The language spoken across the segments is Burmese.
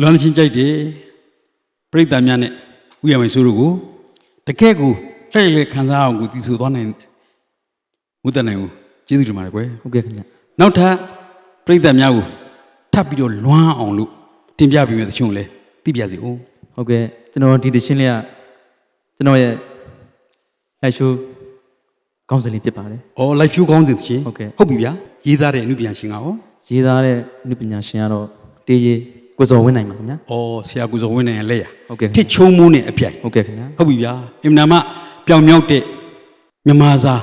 လွမ်းချင်းကြိုက်တယ်ပြိတ္တများနဲ့ဥယျာဉ်မိုင်ဆိုးတို့ကိုတကယ့်ကိုလှည့်လေခံစားအောင်ကိုတည်ဆူသွားနိုင်မုဒ္ဒနိုင်ကိုကျေးဇူးတင်ပါတယ်ကွယ်ဟုတ်ကဲ့ခင်ဗျနောက်ထပ်ပြိတ္တများကိုထပ်ပြီးတော့လွမ်းအောင်လို့တင်ပြပေးမယ်သချင်းကိုလည်းသိပြစီဦးဟုတ်ကဲ့ကျွန်တော်ဒီသရှင်လေးကကျွန်တော်ရဲ့အရှုကောင်းစင်လေးဖြစ်ပါတယ်။အော် live show ကောင်းစဉ်သချင်းဟုတ်ကဲ့ဟုတ်ပြီဗျာရေးသားတဲ့အမှုပြန်ရှင်ကရောရေးသားတဲ့နုပညာရှင်ကတော့တေးရီ ကိုစော်ဝင်းနိုင်ပါခင်ဗျာအော်ဆရာကူစောဝင်းနိုင်ရဲ့လက်ရဟုတ်ကဲ့တစ်ချုံမိုးနဲ့အပြိုင်ဟုတ်ကဲ့ခင်ဗျာဟုတ်ပြီဗျာအင်မနာမပြောင်မြောက်တဲ့မြမစာ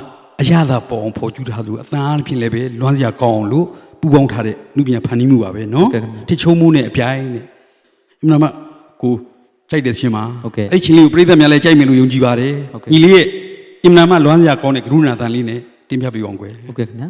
အရသာပေါ်အောင်ဖော်ကျူးထားသူအသံအားဖြင့်လည်းပဲလွမ်းစရာကောင်းအောင်လို့ပူပေါင်းထားတဲ့နုပညာဖန်တီးမှုပါပဲနော်တစ်ချုံမိုးနဲ့အပြိုင်နဲ့အင်မနာမကိုကြိုက်တဲ့ချင်းပါအဲ့ချင်းလေးကိုပြိဿများလည်းကြိုက်မယ်လို့ယုံကြည်ပါတယ်ညီလေးရဲ့အင်မနာမလွမ်းစရာကောင်းတဲ့ကရုဏာတန်လေးနဲ့တင်ပြပေးအောင်ကွယ်ဟုတ်ကဲ့ခင်ဗျာ